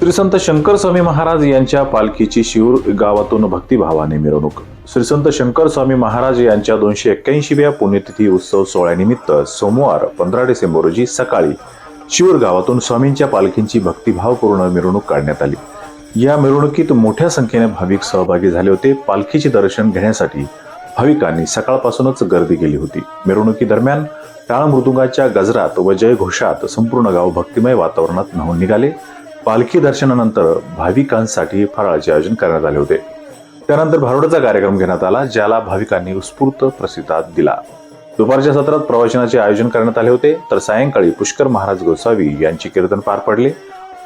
श्री संत शंकर स्वामी महाराज यांच्या पालखीची शिवूर गावातून भक्तिभावाने मिरवणूक. श्री संत शंकर स्वामी महाराज यांच्या दोनशे एक्क्याऐंशीव्या पुण्यतिथी उत्सव सोहळ्यानिमित्त सोमवार पंधरा डिसेंबर रोजी सकाळी शिवूर गावातून स्वामींच्या पालखींची भक्तिभावपूर्ण मिरवणूक काढण्यात आली. या मिरवणुकीत मोठ्या संख्येने भाविक सहभागी झाले होते. पालखीचे दर्शन घेण्यासाठी भाविकांनी सकाळपासूनच गर्दी केली होती. मिरवणुकीदरम्यान टाळ मृदुंगाच्या गजरात व जयघोषात संपूर्ण गाव भक्तिमय वातावरणात न्हावून निघाले. पालखी दर्शनानंतर भाविकांसाठी फराळाचे आयोजन करण्यात आले होते. त्यानंतर भारुडाचा कार्यक्रम घेण्यात आला ज्याला भाविकांनी उत्स्फूर्त प्रतिसाद दिला. दुपारच्या सत्रात प्रवचनाचे आयोजन करण्यात आले होते तर सायंकाळी पुष्कर महाराज गोसावी यांचे कीर्तन पार पडले.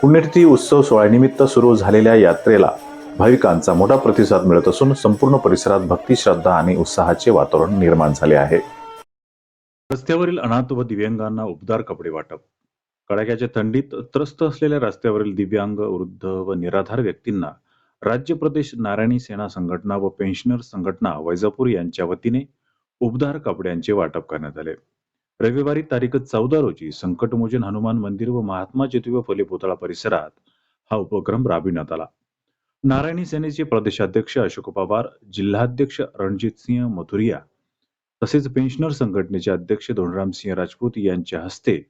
पुण्यतिथी उत्सव सोहळ्यानिमित्त सुरू झालेल्या यात्रेला भाविकांचा मोठा प्रतिसाद मिळत असून संपूर्ण परिसरात भक्ती श्रद्धा आणि उत्साहाचे वातावरण निर्माण झाले आहे. रस्त्यावरील अनाथ व दिव्यांगांना उबदार कपडे वाटप कडाक्याच्या थंडीत त्रस्त असलेल्या रस्त्यावरील दिव्यांग वृद्ध व निराधार व्यक्तींना राज्य प्रदेश नारायणी सेना संघटना व पेन्शनर संघटना वैजापूर यांच्या वतीने उबदार कपड्यांचे वाटप करण्यात आले. रविवारी तारीख चौदा रोजी संकटमोचन हनुमान मंदिर व महात्मा ज्योतिबा फुले पुतळा परिसरात हा उपक्रम राबविण्यात आला. नारायणी सेनेचे प्रदेशाध्यक्ष अशोक पवार जिल्हाध्यक्ष रणजित सिंह मथुरिया तसेच पेन्शनर संघटनेचे अध्यक्ष धोंडराम सिंह राजपूत यांच्या हस्ते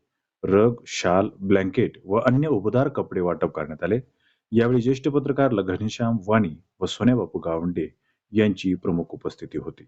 रग शाल ब्लँकेट व अन्य उबदार कपडे वाटप करण्यात आले. यावेळी ज्येष्ठ पत्रकार घनश्याम वाणी व सोन्याबापू गावंडे यांची प्रमुख उपस्थिती होती.